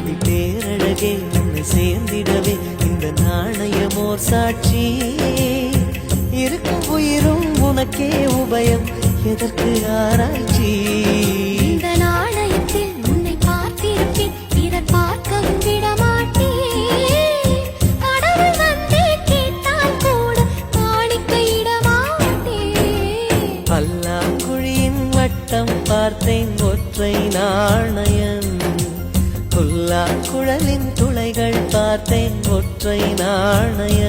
அடி பேரழகே உன்னை சேர்ந்திடவே இந்த நாணயமோர் சாட்சி. இருக்கும் உயிரும் உனக்கே உபயம் எதற்கு ஆராய்ச்சி? இந்த நாணயத்தில் உன்னை பார்த்திருப்பேன் பிறர் பார்க்கவும் மாட்டேன் பல்லாங்குழியின் வட்டம் பார்த்தேன் ஒற்றை நாணயம். புல்லாங்குழலின் துளைகள் பார்த்தேன் ஒற்றை நாணயம்.